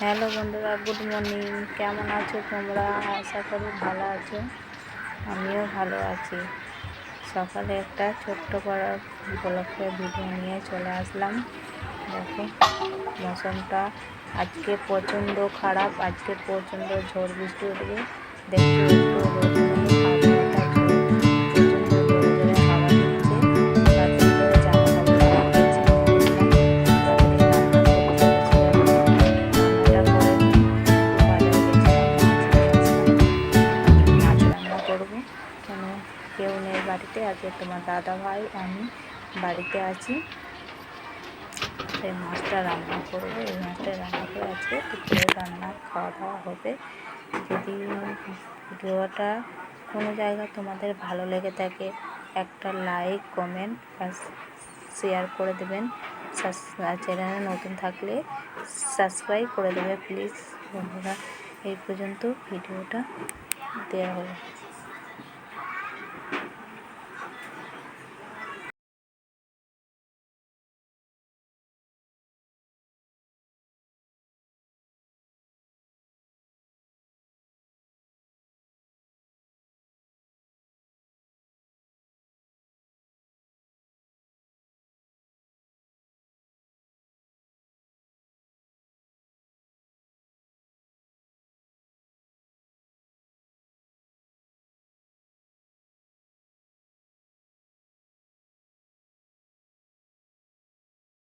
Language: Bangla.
হ্যালো বন্ধুরা, গুড মর্নিং। কেমন আছো তোমরা? আশা করি ভালো আছো। আমিও ভালো আছি। সকালে একটা ছোট্ট করার উপলক্ষে ভিডিও নিয়ে চলে আসলাম। দেখো, মৌসুমটা আজকে প্রচণ্ড খারাপ, আজকে প্রচণ্ড ঝড় বৃষ্টি উঠবে। দেখতে বাড়িতে, আজকে তোমার দাদা ভাই, আমি বাড়িতে আছি। সেই মাছটা রান্না করব। এই মাছটা রান্না করে আজকে দুপুরে রান্না খাওয়া দাওয়া হবে। যদি ভিডিওটা কোনো জায়গা তোমাদের ভালো লেগে থাকে, একটা লাইক, কমেন্ট শেয়ার করে দেবেন। চ্যানেলে নতুন থাকলে সাবস্ক্রাইব করে দেবে। প্লিজ বন্ধুরা, এই পর্যন্ত ভিডিওটা দেওয়া হলো।